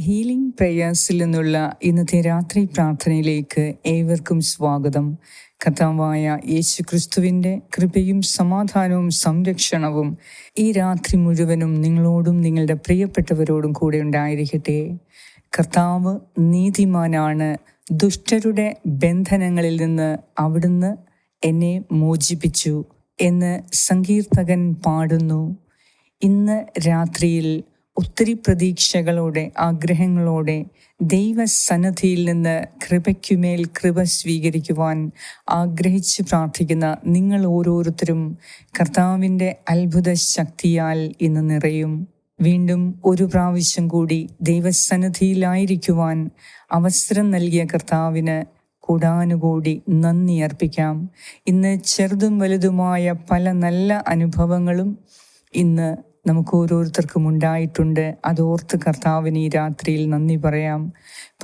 Healing പ്രേയേഴ്സിൽ നിന്നുള്ള ഇന്നത്തെ രാത്രി പ്രാർത്ഥനയിലേക്ക് ഏവർക്കും സ്വാഗതം. കഥാവായ യേശു ക്രിസ്തുവിന്റെ കൃപയും സമാധാനവും സംരക്ഷണവും ഈ രാത്രി മുഴുവനും നിങ്ങളോടും നിങ്ങളുടെ പ്രിയപ്പെട്ടവരോടും കൂടെ ഉണ്ടായിരിക്കട്ടെ. കർത്താവ് നീതിമാനാണ്. ദുഷ്ടരുടെ ബന്ധനങ്ങളിൽ നിന്ന് അവിടുന്ന് എന്നെ മോചിപ്പിച്ചു എന്ന് സങ്കീർത്തകൻ പാടുന്നു. ഇന്ന് രാത്രിയിൽ ഒത്തിരി പ്രതീക്ഷകളോടെ ആഗ്രഹങ്ങളോടെ ദൈവസന്നദ്ധിയിൽ നിന്ന് കൃപയ്ക്കുമേൽ കൃപ സ്വീകരിക്കുവാൻ ആഗ്രഹിച്ച് പ്രാർത്ഥിക്കുന്ന നിങ്ങൾ ഓരോരുത്തരും കർത്താവിന്റെ അത്ഭുത ശക്തിയാൽ ഇന്ന് നിറയും. വീണ്ടും ഒരു പ്രാവശ്യം കൂടി ദൈവസന്നദ്ധിയിലായിരിക്കുവാൻ അവസരം നൽകിയ കർത്താവിന് കൂടാനുകൂടി നന്ദി അർപ്പിക്കാം. ഇന്ന് ചെറുതും വലുതുമായ പല നല്ല അനുഭവങ്ങളും ഇന്ന് നമുക്ക് ഓരോരുത്തർക്കും ഉണ്ടായിട്ടുണ്ട് അതോർത്ത് കർത്താവിന് ഈ രാത്രിയിൽ നന്ദി പറയാം.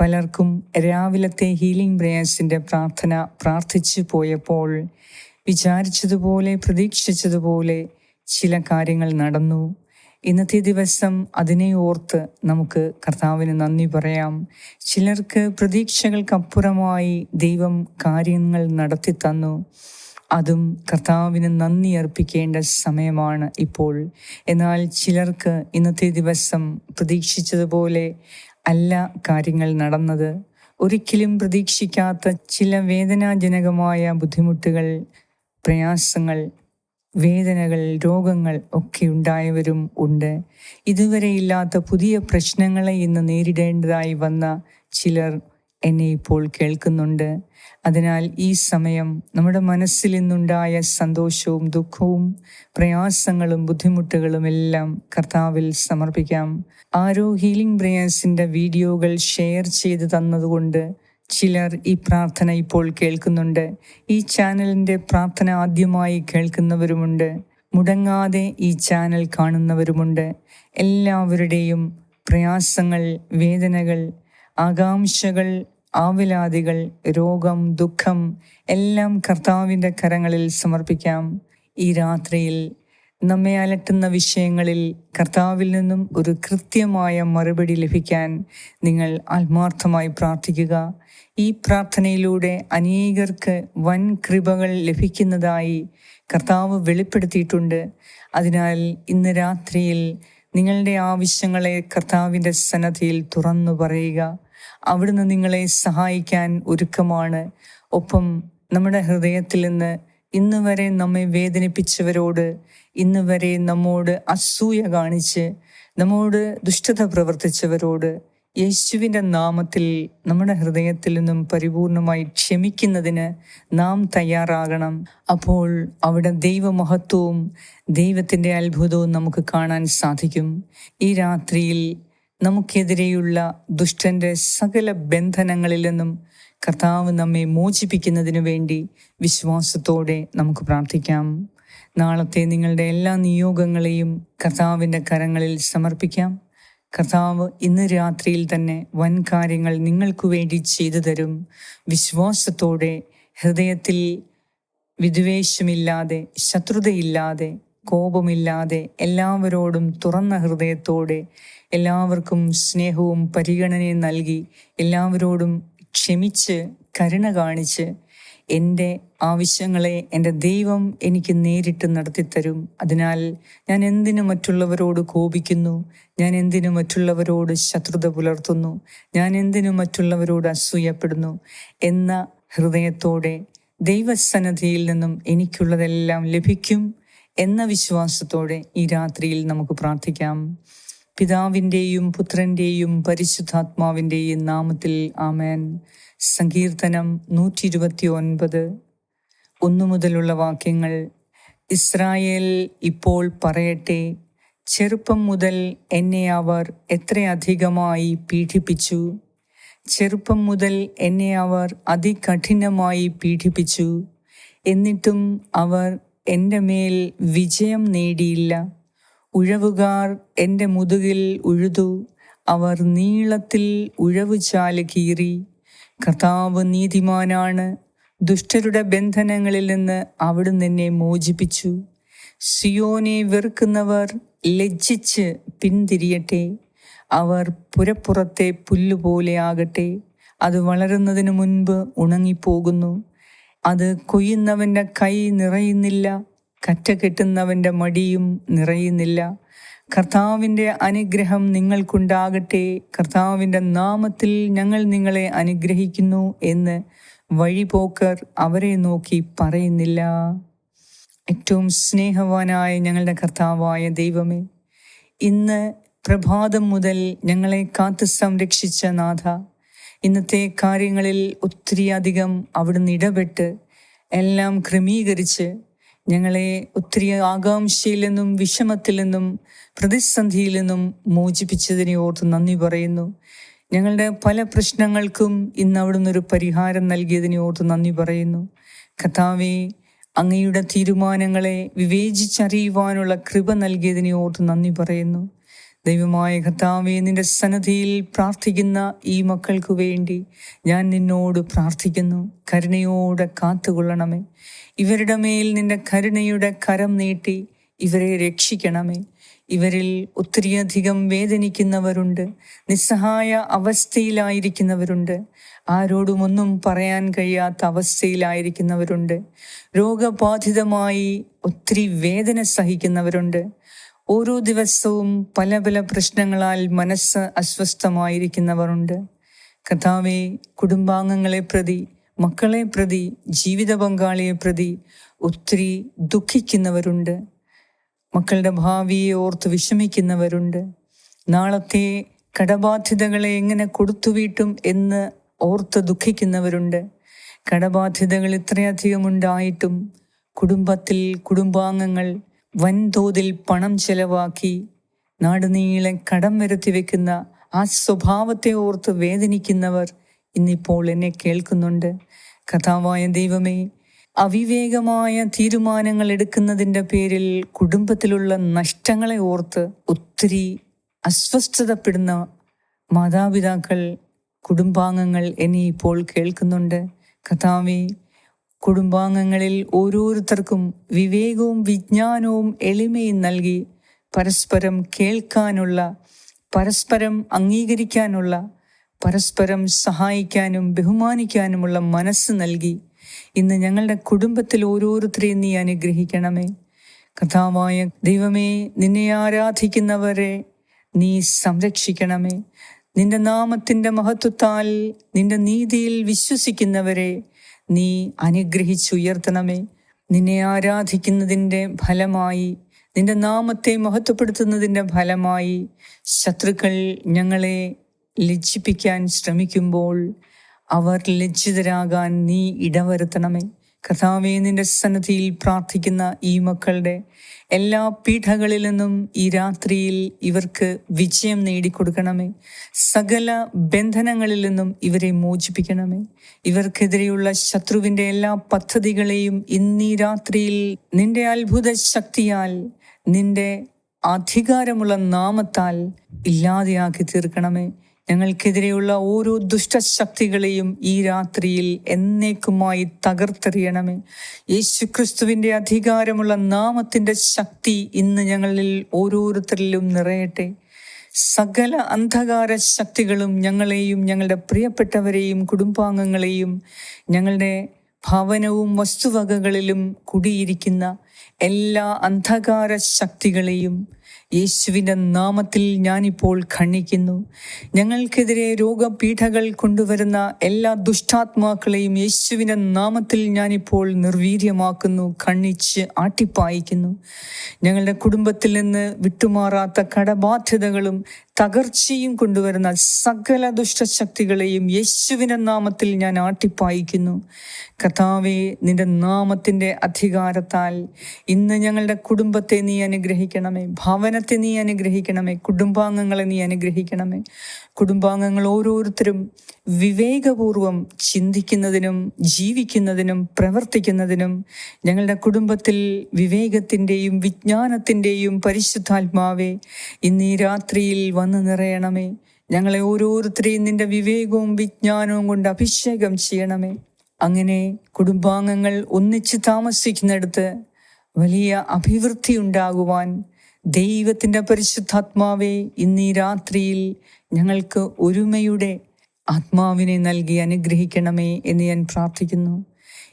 പലർക്കും രാവിലത്തെ ഹീലിംഗ് പ്രേയേഴ്സിന്റെ പ്രാർത്ഥന പ്രാർത്ഥിച്ചു പോയപ്പോൾ വിചാരിച്ചതുപോലെ പ്രതീക്ഷിച്ചതുപോലെ ചില കാര്യങ്ങൾ നടന്നു. ഇന്നത്തെ ദിവസം അതിനെ ഓർത്ത് നമുക്ക് കർത്താവിന് നന്ദി പറയാം. ചിലർക്ക് പ്രതീക്ഷകൾക്കപ്പുറമായി ദൈവം കാര്യങ്ങൾ നടത്തി തന്നു അതും കർത്താവിന് നന്ദി അർപ്പിക്കേണ്ട സമയമാണ് ഇപ്പോൾ. എന്നാൽ ചിലർക്ക് ഇന്നത്തെ ദിവസം പ്രതീക്ഷിച്ചതുപോലെ അല്ല കാര്യങ്ങൾ നടന്നത്. ഒരിക്കലും പ്രതീക്ഷിക്കാത്ത ചില വേദനാജനകമായ ബുദ്ധിമുട്ടുകൾ പ്രയാസങ്ങൾ വേദനകൾ രോഗങ്ങൾ ഒക്കെ ഉണ്ടായവരും ഉണ്ട്. ഇതുവരെ ഇല്ലാത്ത പുതിയ പ്രശ്നങ്ങളെ ഇന്ന് നേരിടേണ്ടതായി വന്ന ചിലർ എന്നെ ഇപ്പോൾ കേൾക്കുന്നുണ്ട്. അതിനാൽ ഈ സമയം നമ്മുടെ മനസ്സിൽ നിന്നുണ്ടായ സന്തോഷവും ദുഃഖവും പ്രയാസങ്ങളും ബുദ്ധിമുട്ടുകളും എല്ലാം കർത്താവിൽ സമർപ്പിക്കാം. ആരോ ഹീലിംഗ് പ്രേയേഴ്സിന്റെ വീഡിയോകൾ ഷെയർ ചെയ്ത് തന്നതുകൊണ്ട് ചിലർ ഈ പ്രാർത്ഥന ഇപ്പോൾ കേൾക്കുന്നുണ്ട്. ഈ ചാനലിന്റെ പ്രാർത്ഥന ആദ്യമായി കേൾക്കുന്നവരുമുണ്ട്. മുടങ്ങാതെ ഈ ചാനൽ കാണുന്നവരുമുണ്ട്. എല്ലാവരുടെയും പ്രയാസങ്ങൾ വേദനകൾ ആകാംക്ഷകൾ ആവിലാദികൾ രോഗം ദുഃഖം എല്ലാം കർത്താവിന്റെ കരങ്ങളിൽ സമർപ്പിക്കാം. ഈ രാത്രിയിൽ നമ്മെ അലട്ടുന്ന വിഷയങ്ങളിൽ കർത്താവിൽ നിന്നും ഒരു കൃത്യമായ മറുപടി ലഭിക്കാൻ നിങ്ങൾ ആത്മാർത്ഥമായി പ്രാർത്ഥിക്കുക. ഈ പ്രാർത്ഥനയിലൂടെ അനേകർക്ക് വൻ കൃപകൾ ലഭിക്കുന്നതായി കർത്താവ് വെളിപ്പെടുത്തിയിട്ടുണ്ട്. അതിനാൽ ഇന്ന് രാത്രിയിൽ നിങ്ങളുടെ ആവശ്യങ്ങളെ കർത്താവിന്റെ സന്നദ്ധിയിൽ തുറന്നു പറയുക. അവിടുന്ന് നിങ്ങളെ സഹായിക്കാൻ ഒരുക്കമാണ്. ഒപ്പം നമ്മുടെ ഹൃദയത്തിൽ നിന്ന് ഇന്ന് വരെ നമ്മെ വേദനിപ്പിച്ചവരോട് ഇന്ന് വരെ നമ്മോട് അസൂയ കാണിച്ച് നമ്മോട് ദുഷ്ടത പ്രവർത്തിച്ചവരോട് യേശുവിന്റെ നാമത്തിൽ നമ്മുടെ ഹൃദയത്തിൽ നിന്നും പരിപൂർണമായി ക്ഷമിക്കുന്നതിന് നാം തയ്യാറാകണം. അപ്പോൾ അവിടെ ദൈവമഹത്വവും ദൈവത്തിന്റെ അത്ഭുതവും നമുക്ക് കാണാൻ സാധിക്കും. ഈ രാത്രിയിൽ നമുക്കെതിരെയുള്ള ദുഷ്ടന്റെ സകല ബന്ധനങ്ങളിൽ നിന്നും കർത്താവ് നമ്മെ മോചിപ്പിക്കുന്നതിനു വേണ്ടി വിശ്വാസത്തോടെ നമുക്ക് പ്രാർത്ഥിക്കാം. നാളത്തെ നിങ്ങളുടെ എല്ലാ നിയോഗങ്ങളെയും കർത്താവിന്റെ കരങ്ങളിൽ സമർപ്പിക്കാം. കർത്താവ് ഇന്ന് രാത്രിയിൽ തന്നെ വൻ കാര്യങ്ങൾ നിങ്ങൾക്ക് വേണ്ടി ചെയ്തു തരും. വിശ്വാസത്തോടെ ഹൃദയത്തിൽ വിദ്വേഷമില്ലാതെ ശത്രുതയില്ലാതെ കോപമില്ലാതെ എല്ലാവരോടും തുറന്ന ഹൃദയത്തോടെ എല്ലാവർക്കും സ്നേഹവും പരിഗണനയും നൽകി എല്ലാവരോടും ക്ഷമിച്ച് കരുണ കാണിച്ച് എന്റെ ആവശ്യങ്ങളെ എന്റെ ദൈവം എനിക്ക് നേരിട്ട് നടത്തിത്തരും. അതിനാൽ ഞാൻ എന്തിനു മറ്റുള്ളവരോട് കോപിക്കുന്നു? ഞാൻ എന്തിനു മറ്റുള്ളവരോട് ശത്രുത പുലർത്തുന്നു? ഞാൻ എന്തിനു മറ്റുള്ളവരോട് അസൂയപ്പെടുന്നു? എന്ന ഹൃദയത്തോടെ ദൈവസന്നധിയിൽ നിന്നും എനിക്കുള്ളതെല്ലാം ലഭിക്കും. എന്ന വിശ്വാസത്തോടെ ഈ രാത്രിയിൽ നമുക്ക് പ്രാർത്ഥിക്കാം. പിതാവിന്റെയും പുത്രന്റെയും പരിശുദ്ധാത്മാവിന്റെയും നാമത്തിൽ ആമേൻ. സങ്കീർത്തനം നൂറ്റി ഇരുപത്തി ഒൻപത് ഒന്നു മുതലുള്ള വാക്യങ്ങൾ. ഇസ്രായേൽ ഇപ്പോൾ പറയട്ടെ ചെറുപ്പം മുതൽ എന്നെ അവർ എത്രയധികമായി പീഡിപ്പിച്ചു? ചെറുപ്പം മുതൽ എന്നെ അവർ അതികഠിനമായി പീഡിപ്പിച്ചു. എന്നിട്ടും അവർ എന്റെ മേൽ വിജയം നേടിയില്ല. ഉഴവുകാർ എന്റെ മുതുകിൽ ഉഴുതു. അവർ നീളത്തിൽ ഉഴവുചാൽ കീറി. കർത്താവ് നീതിമാനാണ്. ദുഷ്ടരുടെ ബന്ധനങ്ങളിൽ നിന്ന് അവിടുന്ന് എന്നെ മോചിപ്പിച്ചു. സിയോനെ വെറുക്കുന്നവർ ലജ്ജിച്ച് പിന്തിരിയട്ടെ. അവർ പുരപ്പുറത്തെ പുല്ലുപോലെ ആകട്ടെ. അത് വളരുന്നതിന് മുൻപ് ഉണങ്ങിപ്പോകുന്നു. അത് കൊയ്യുന്നവന്റെ കൈ നിറയുന്നില്ല കറ്റ കെട്ടുന്നവന്റെ മടിയും നിറയുന്നില്ല. കർത്താവിന്റെ അനുഗ്രഹം നിങ്ങൾക്കുണ്ടാകട്ടെ കർത്താവിന്റെ നാമത്തിൽ ഞങ്ങൾ നിങ്ങളെ അനുഗ്രഹിക്കുന്നു എന്ന് വഴിപോക്കർ അവരെ നോക്കി പറയുന്നില്ല. ഏറ്റവും സ്നേഹവാനായ ഞങ്ങളുടെ കർത്താവായ ദൈവമേ ഇന്ന് പ്രഭാതം മുതൽ ഞങ്ങളെ കാത്തു സംരക്ഷിച്ച നാഥ ഇന്നത്തെ കാര്യങ്ങളിൽ ഒത്തിരി അധികം അവിടുന്ന് ഇടപെട്ട് എല്ലാം ക്രമീകരിച്ച് ഞങ്ങളെ ഒത്തിരി ആകാംക്ഷയിൽ നിന്നും വിഷമത്തിൽ നിന്നും പ്രതിസന്ധിയിൽ നിന്നും മോചിപ്പിച്ചതിനെ ഓർത്ത് നന്ദി പറയുന്നു. ഞങ്ങളുടെ പല പ്രശ്നങ്ങൾക്കും ഇന്ന് അവിടുന്ന് ഒരു പരിഹാരം നൽകിയതിനെ ഓർത്ത് നന്ദി പറയുന്നു. കഥാവെ അങ്ങയുടെ തീരുമാനങ്ങളെ വിവേചിച്ചറിയുവാനുള്ള കൃപ നൽകിയതിനെ ഓർത്ത് നന്ദി പറയുന്നു. ദൈവമായ കർത്താവെ നിന്റെ സന്നദ്ധിയിൽ പ്രാർത്ഥിക്കുന്ന ഈ മക്കൾക്കു വേണ്ടി ഞാൻ നിന്നോട് പ്രാർത്ഥിക്കുന്നു. കരുണയോടെ കാത്തുകൊള്ളണമേ. ഇവരുടെ മേൽ നിന്റെ കരുണയുടെ കരം നീട്ടി ഇവരെ രക്ഷിക്കണമേ. ഇവരിൽ ഒത്തിരിയധികം വേദനിക്കുന്നവരുണ്ട് നിസ്സഹായ അവസ്ഥയിലായിരിക്കുന്നവരുണ്ട് ആരോടും ഒന്നും പറയാൻ കഴിയാത്ത അവസ്ഥയിലായിരിക്കുന്നവരുണ്ട് രോഗബാധിതമായി ഒത്തിരി വേദന സഹിക്കുന്നവരുണ്ട് ഓരോ ദിവസവും പല പല പ്രശ്നങ്ങളാൽ മനസ്സ് അസ്വസ്ഥമായിരിക്കുന്നവരുണ്ട്. കഥാവെ കുടുംബാംഗങ്ങളെ പ്രതി മക്കളെ പ്രതി ജീവിത പങ്കാളിയെ പ്രതി ഒത്തിരി ദുഃഖിക്കുന്നവരുണ്ട്. മക്കളുടെ ഭാവിയെ ഓർത്ത് വിഷമിക്കുന്നവരുണ്ട്. നാളത്തെ കടബാധ്യതകളെ എങ്ങനെ കൊടുത്തുവീട്ടും എന്ന് ഓർത്ത് ദുഃഖിക്കുന്നവരുണ്ട്. കടബാധ്യതകൾ ഇത്രയധികം ഉണ്ടായിട്ടും കുടുംബത്തിൽ കുടുംബാംഗങ്ങൾ വൻതോതിൽ പണം ചെലവാക്കി നാടുനീളെ കടം വരുത്തി വെക്കുന്ന ആ സ്വഭാവത്തെ ഓർത്ത് വേദനിക്കുന്നവർ ഇന്നിപ്പോൾ എന്നെ കേൾക്കുന്നുണ്ട്. കഥാവായ ദൈവമേ അവിവേകമായ തീരുമാനങ്ങൾ എടുക്കുന്നതിന്റെ പേരിൽ കുടുംബത്തിലുള്ള നഷ്ടങ്ങളെ ഓർത്ത് ഒത്തിരി അസ്വസ്ഥതപ്പെടുന്ന മാതാപിതാക്കൾ കുടുംബാംഗങ്ങൾ എന്നെ ഇപ്പോൾ കേൾക്കുന്നുണ്ട്. കഥാവേ കുടുംബാംഗങ്ങളിൽ ഓരോരുത്തർക്കും വിവേകവും വിജ്ഞാനവും എളിമയും നൽകി പരസ്പരം കേൾക്കാനുള്ള പരസ്പരം അംഗീകരിക്കാനുള്ള പരസ്പരം സഹായിക്കാനും ബഹുമാനിക്കാനുമുള്ള മനസ്സ് നൽകി. ഇന്ന് ഞങ്ങളുടെ കുടുംബത്തിൽ ഓരോരുത്തരെയും നീ അനുഗ്രഹിക്കണമേ. കഥാവായ ദൈവമേ നിന്നെ ആരാധിക്കുന്നവരെ നീ സംരക്ഷിക്കണമേ. നിന്റെ നാമത്തിന്റെ മഹത്വത്താൽ നിന്റെ നീതിയിൽ വിശ്വസിക്കുന്നവരെ നീ അനുഗ്രഹിച്ചുയർത്തണമേ. നിന്നെ ആരാധിക്കുന്നതിന്റെ ഫലമായി നിന്റെ നാമത്തെ മഹത്വപ്പെടുത്തുന്നതിന്റെ ഫലമായി ശത്രുക്കൾ ഞങ്ങളെ ലജ്ജിപ്പിക്കാൻ ശ്രമിക്കുമ്പോൾ അവർ ലജ്ജിതരാകാൻ നീ ഇടവരുത്തണമേ. കഥാവേ നിന്റെ സന്നദ്ധിയിൽ പ്രാർത്ഥിക്കുന്ന ഈ മക്കളുടെ എല്ലാ പീഠകളിൽ നിന്നും ഈ രാത്രിയിൽ ഇവർക്ക് വിജയം നേടിക്കൊടുക്കണമേ. സകല ബന്ധനങ്ങളിൽ നിന്നും ഇവരെ മോചിപ്പിക്കണമേ. ഇവർക്കെതിരെയുള്ള ശത്രുവിന്റെ എല്ലാ പദ്ധതികളെയും ഇന്നീ രാത്രിയിൽ നിന്റെ അത്ഭുത ശക്തിയാൽ നിന്റെ അധികാരമുള്ള നാമത്താൽ ഇല്ലാതെയാക്കി തീർക്കണമേ. ഞങ്ങൾക്കെതിരെയുള്ള ഓരോ ദുഷ്ടശക്തികളെയും ഈ രാത്രിയിൽ എന്നേക്കുമായി തകർത്തെറിയണമേ. യേശുക്രിസ്തുവിന്റെ അധികാരമുള്ള നാമത്തിന്റെ ശക്തി ഇന്ന് ഞങ്ങളിൽ ഓരോരുത്തരിലും നിറയട്ടെ. സകല അന്ധകാര ശക്തികളും ഞങ്ങളെയും ഞങ്ങളുടെ പ്രിയപ്പെട്ടവരെയും കുടുംബാംഗങ്ങളെയും ഞങ്ങളുടെ ഭവനവും വസ്തുവകകളിലും കുടിയിരിക്കുന്ന എല്ലാ അന്ധകാര ശക്തികളെയും യേശുവിന്റെ നാമത്തിൽ ഞാനിപ്പോൾ ഖണ്ഡിക്കുന്നു. ഞങ്ങൾക്കെതിരെ രോഗപീഠകൾ കൊണ്ടുവരുന്ന എല്ലാ ദുഷ്ടാത്മാക്കളെയും യേശുവിന്റെ നാമത്തിൽ ഞാനിപ്പോൾ നിർവീര്യമാക്കുന്നു ഖണ്ണിച്ച് ആട്ടിപ്പായിക്കുന്നു. ഞങ്ങളുടെ കുടുംബത്തിൽ നിന്ന് വിട്ടുമാറാത്ത കടബാധ്യതകളും തകർച്ചയും കൊണ്ടുവരുന്ന സകല ദുഷ്ടശക്തികളെയും യേശുവിന്റെ നാമത്തിൽ ഞാൻ ആട്ടിപ്പായിക്കുന്നു. കഥാവെ നിന്റെ നാമത്തിന്റെ അധികാരത്താൽ ഇന്ന് ഞങ്ങളുടെ കുടുംബത്തെ നീ അനുഗ്രഹിക്കണമേ. ഭവനത്തെ നീ അനുഗ്രഹിക്കണമേ. കുടുംബാംഗങ്ങളെ നീ അനുഗ്രഹിക്കണമേ. കുടുംബാംഗങ്ങൾ ഓരോരുത്തരും വിവേകപൂർവം ചിന്തിക്കുന്നതിനും ജീവിക്കുന്നതിനും പ്രവർത്തിക്കുന്നതിനും ഞങ്ങളുടെ കുടുംബത്തിൽ വിവേകത്തിന്റെയും വിജ്ഞാനത്തിന്റെയും പരിശുദ്ധാത്മാവെ ഇന്ന് രാത്രിയിൽ വന്നു നിറയണമേ. ഞങ്ങളെ ഓരോരുത്തരെയും നിന്റെ വിവേകവും വിജ്ഞാനവും കൊണ്ട് അഭിഷേകം ചെയ്യണമേ. അങ്ങനെ കുടുംബാംഗങ്ങൾ ഒന്നിച്ച് താമസിക്കുന്നിടത്ത് വലിയ അഭിവൃദ്ധി ഉണ്ടാകുവാൻ ദൈവത്തിന്റെ പരിശുദ്ധാത്മാവെ ഇന്ന് രാത്രിയിൽ ഞങ്ങൾക്ക് ഒരുമയുടെ ആത്മാവിനെ നൽകി അനുഗ്രഹിക്കണമേ എന്ന് ഞാൻ പ്രാർത്ഥിക്കുന്നു.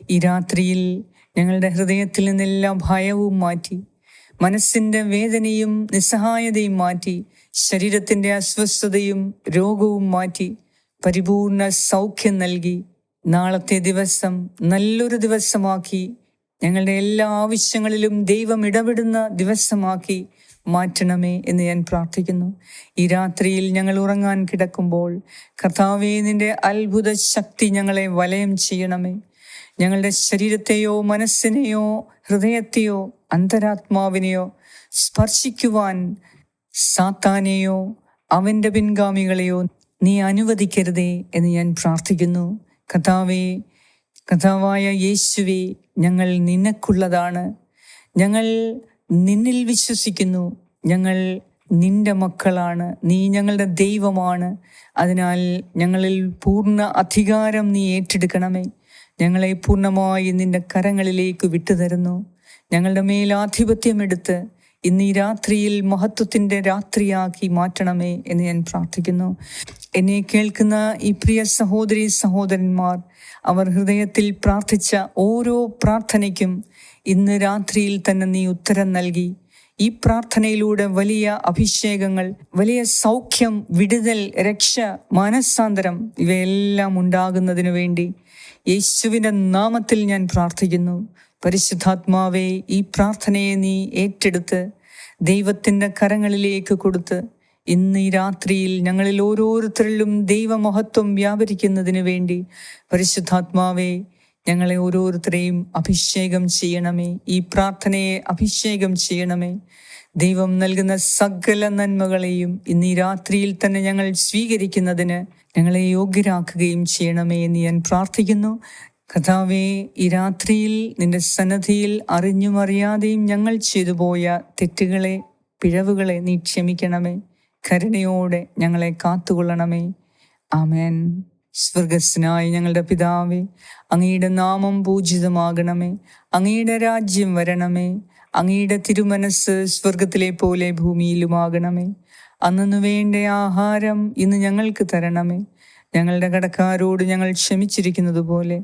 ഈ രാത്രിയിൽ ഞങ്ങളുടെ ഹൃദയത്തിൽ നിന്നെല്ലാം ഭയവും മാറ്റി മനസ്സിന്റെ വേദനയും നിസ്സഹായതയും മാറ്റി ശരീരത്തിന്റെ അസ്വസ്ഥതയും രോഗവും മാറ്റി പരിപൂർണ സൗഖ്യം നൽകി നാളത്തെ ദിവസം നല്ലൊരു ദിവസമാക്കി ഞങ്ങളുടെ എല്ലാ ആവശ്യങ്ങളിലും ദൈവം ഇടപെടുന്ന ദിവസമാക്കി മാറ്റണമേ എന്ന് ഞാൻ പ്രാർത്ഥിക്കുന്നു. ഈ രാത്രിയിൽ ഞങ്ങൾ ഉറങ്ങാൻ കിടക്കുമ്പോൾ കർത്താവേ നിന്റെ അത്ഭുത ശക്തി ഞങ്ങളെ വലയം ചെയ്യണമേ. ഞങ്ങളുടെ ശരീരത്തെയോ മനസ്സിനെയോ ഹൃദയത്തെയോ അന്തരാത്മാവിനെയോ സ്പർശിക്കുവാൻ സാത്താനെയോ അവന്റെ പിൻഗാമികളെയോ നീ അനുവദിക്കരുതേ എന്ന് ഞാൻ പ്രാർത്ഥിക്കുന്നു. കഥാവേ കഥാവായ യേശുവേ ഞങ്ങൾ നിനക്കുള്ളതാണ്. ഞങ്ങൾ നിന്നിൽ വിശ്വസിക്കുന്നു. ഞങ്ങൾ നിന്റെ മക്കളാണ്. നീ ഞങ്ങളുടെ ദൈവമാണ്. അതിനാൽ ഞങ്ങളിൽ പൂർണ അധികാരം നീ ഏറ്റെടുക്കണമേ. ഞങ്ങളെ പൂർണമായി നിന്റെ കരങ്ങളിലേക്ക് വിട്ടുതരുന്നു. ഞങ്ങളുടെ മേൽ എടുത്ത് ഇന്ന് ഈ രാത്രിയിൽ മഹത്വത്തിന്റെ രാത്രിയാക്കി മാറ്റണമേ എന്ന് ഞാൻ പ്രാർത്ഥിക്കുന്നു. എന്നെ കേൾക്കുന്ന ഈ പ്രിയ സഹോദരി സഹോദരന്മാർ അവർ ഹൃദയത്തിൽ പ്രാർത്ഥിച്ച ഓരോ പ്രാർത്ഥനയ്ക്കും ഇന്ന് രാത്രിയിൽ തന്നെ നീ ഉത്തരം നൽകി. ഈ പ്രാർത്ഥനയിലൂടെ വലിയ അഭിഷേകങ്ങൾ വലിയ സൗഖ്യം വിടുതൽ രക്ഷ മാനസാന്തരം ഇവയെല്ലാം ഉണ്ടാകുന്നതിനു വേണ്ടി യേശുവിന്റെ നാമത്തിൽ ഞാൻ പ്രാർത്ഥിക്കുന്നു. പരിശുദ്ധാത്മാവെ ഈ പ്രാർത്ഥനയെ നീ ഏറ്റെടുത്ത് ദൈവത്തിന്റെ കരങ്ങളിലേക്ക് കൊടുത്ത് ഇന്ന് ഈ രാത്രിയിൽ ഞങ്ങളിൽ ഓരോരുത്തരിലും ദൈവമഹത്വം വ്യാപരിക്കുന്നതിന് വേണ്ടി പരിശുദ്ധാത്മാവെ ഞങ്ങളെ ഓരോരുത്തരെയും അഭിഷേകം ചെയ്യണമേ ഈ പ്രാർത്ഥനയെ അഭിഷേകം ചെയ്യണമേ. ദൈവം നൽകുന്ന സകല നന്മകളെയും ഇന്ന് ഈ രാത്രിയിൽ തന്നെ ഞങ്ങൾ സ്വീകരിക്കുന്നതിന് ഞങ്ങളെ യോഗ്യരാക്കുകയും ചെയ്യണമേ എന്ന് ഞാൻ പ്രാർത്ഥിക്കുന്നു. കഥാവേ ഈ രാത്രിയിൽ നിന്റെ സന്നദ്ധിയിൽ അറിഞ്ഞും അറിയാതെയും ഞങ്ങൾ ചെയ്തു പോയ തെറ്റുകളെ പിഴവുകളെ നീ ക്ഷമിക്കണമേ. കരുണയോടെ ഞങ്ങളെ കാത്തുകൊള്ളണമേ. ആമേൻ. സ്വർഗസ്നായ ഞങ്ങളുടെ പിതാവേ അങ്ങയുടെ നാമം പൂജിതമാകണമേ. അങ്ങയുടെ രാജ്യം വരണമേ. അങ്ങയുടെ തിരുമനസ് സ്വർഗത്തിലെ പോലെ ഭൂമിയിലുമാകണമേ. അന്നു വേണ്ട ആഹാരം ഇന്ന് ഞങ്ങൾക്ക് തരണമേ. ഞങ്ങളുടെ കടക്കാരോട് ഞങ്ങൾ ക്ഷമിച്ചിരിക്കുന്നത് പോലെ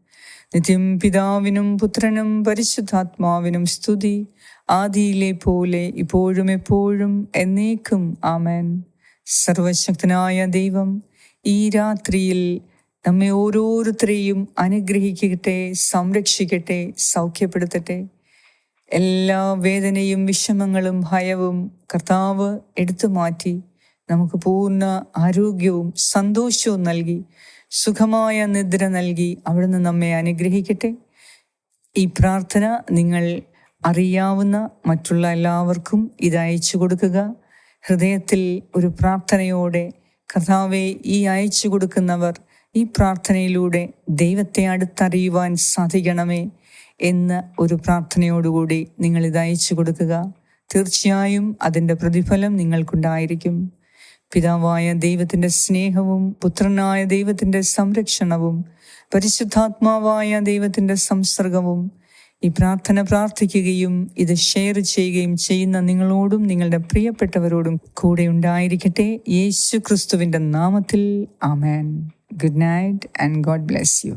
നിത്യം പിതാവിനും പുത്രനും പരിശുദ്ധാത്മാവിനും സ്തുതി. ആദിയിലെ പോലെ ഇപ്പോഴും എപ്പോഴും എന്നേക്കും ആമേൻ. സർവശക്തനായ ദൈവം ഈ രാത്രിയിൽ നമ്മെ ഓരോരുത്തരെയും അനുഗ്രഹിക്കട്ടെ സംരക്ഷിക്കട്ടെ സൗഖ്യപ്പെടുത്തട്ടെ. എല്ലാ വേദനയും വിഷമങ്ങളും ഭയവും കർത്താവ് എടുത്തു മാറ്റി നമുക്ക് പൂർണ ആരോഗ്യവും സന്തോഷവും നൽകി സുഖമായ നിദ്ര നൽകി അവിടുന്ന് നമ്മെ അനുഗ്രഹിക്കട്ടെ. ഈ പ്രാർത്ഥന നിങ്ങൾ അറിയാവുന്ന മറ്റുള്ള എല്ലാവർക്കും ഇത് അയച്ചു കൊടുക്കുക. ഹൃദയത്തിൽ ഒരു പ്രാർത്ഥനയോടെ കർത്താവെ ഈ അയച്ചു കൊടുക്കുന്നവർ ഈ പ്രാർത്ഥനയിലൂടെ ദൈവത്തെ അടുത്തറിയുവാൻ സാധിക്കണമേ എന്ന ഒരു പ്രാർത്ഥനയോടുകൂടി നിങ്ങൾ ഇത് അയച്ചു കൊടുക്കുക. തീർച്ചയായും അതിന്റെ പ്രതിഫലം നിങ്ങൾക്കുണ്ടായിരിക്കും. പിതാവായ ദൈവത്തിന്റെ സ്നേഹവും പുത്രനായ ദൈവത്തിന്റെ സംരക്ഷണവും പരിശുദ്ധാത്മാവായ ദൈവത്തിന്റെ സംസർഗവും ഈ പ്രാർത്ഥന പ്രാർത്ഥിക്കുകയും ഇത് ഷെയർ ചെയ്യുകയും ചെയ്യുന്ന നിങ്ങളോടും നിങ്ങളുടെ പ്രിയപ്പെട്ടവരോടും കൂടെ ഉണ്ടായിരിക്കട്ടെ. യേശു ക്രിസ്തുവിന്റെ നാമത്തിൽ ആമേൻ. Good night and God bless you